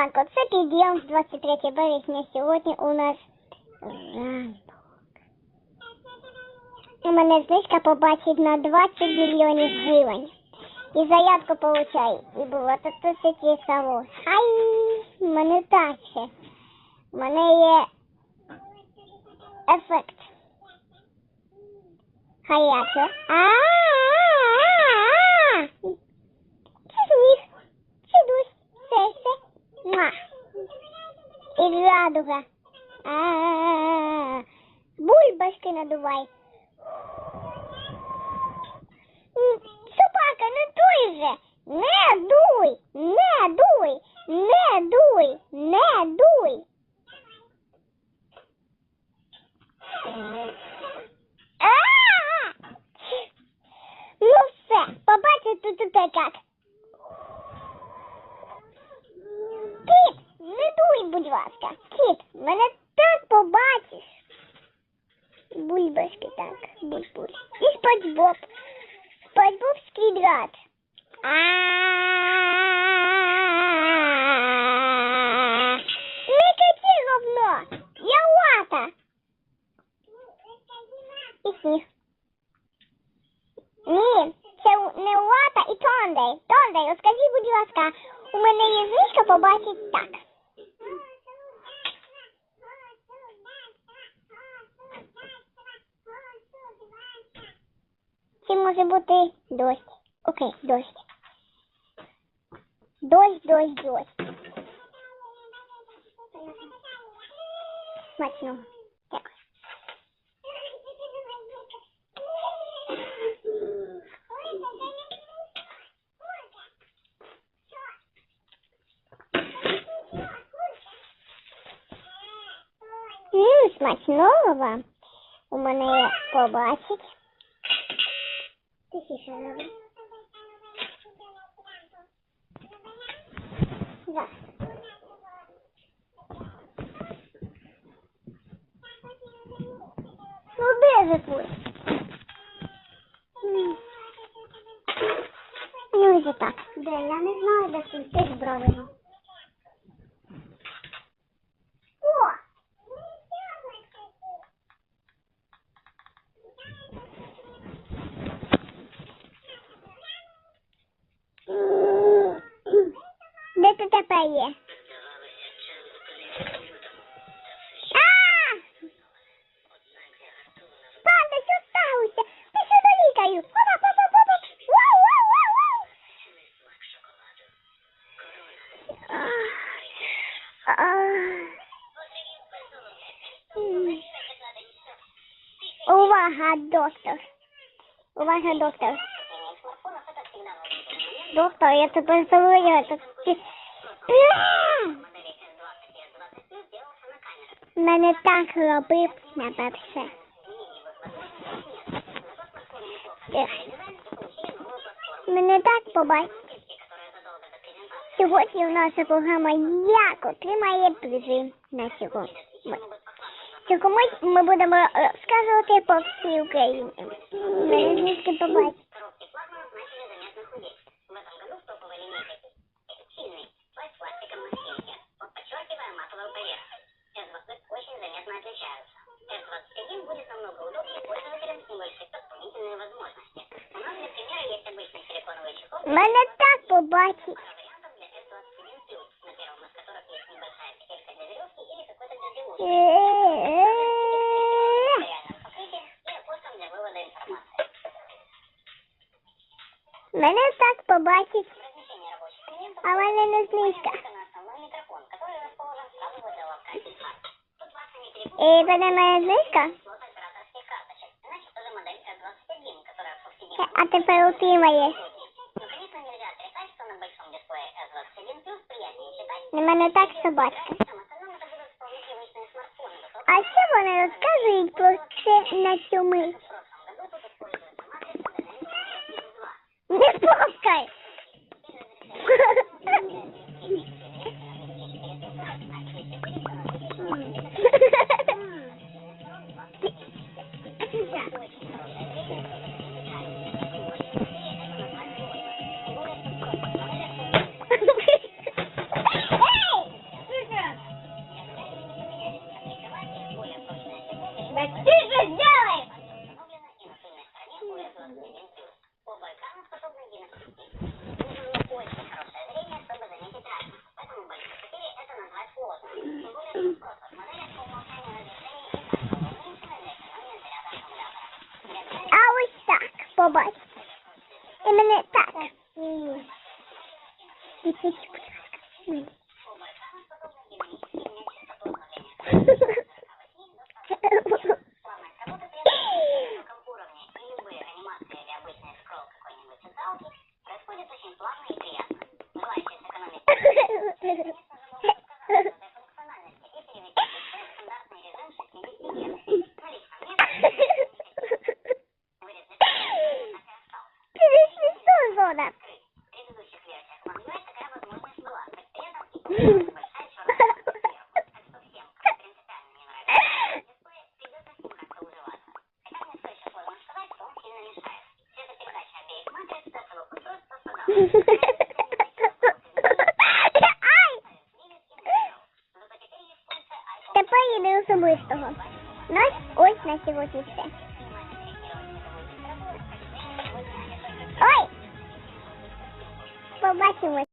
ранку. Це підйом з 23 березня. Сьогодні у нас ранок. У мене знижка побачить на 20 мільйонів гривень. І заявку получай. І було тут тисячі само. Хай, в мене так ще. У мене є ефект. Хаячо. А-а-а-а! Це сніг. Це дощ. Це все. Муа. Радуга. А-а-а-а. Бульбашки надувай. Собака, не дуй же. Не дуй. Не дуй. Не дуй. Не дуй. А! Ну все, побачив тут тут як. Кіт, не дуй, будь ласка. Кіт, мене так побачиш. Бульбашки так, буль-буль. І спанчбоб. Спанчбобський драт. Не кричи, говно. Я лата. І сніг. Ні, це не лата і Тондей. Тондей, скажи, будь ласка, у мене є знижка побачить так. Може бути дощ? Окей, дощ. Дощ, дощ, дощ. Смачно. Дякую. Ммм, смачного вам. У мене побачить. Тихіше роби. Да. Ну де же твой? Ну вже так. Де? Я не знаю, де ти ти брав його. О! Де ти тепер є? А! Панда, що сталося? Ти що за лікарю? Опа, опа, опа, опа. Вау, вау, вау, вау. А. А. М. Увага, доктор. Увага, доктор. Доктор, я тебе завоюю. Мене так робив на бабсе. Мене так побачить. Сьогодні у нас програма Як отримає призи на сьогодні. Сьогодні ми будемо розказувати по всій Україні. Мене звідки для вывода информации. Мене так побачить, Размещение рабочих элементов а в мене не знижка. Это на основной микрофон, который расположен сразу возле вполне привычные смартфоны. высокого А що вони розказують про це на цьому? В прошлом i mnie tak. I Тепер і до особистого. Ну ось на сьогодні все. Ой! Побачимось.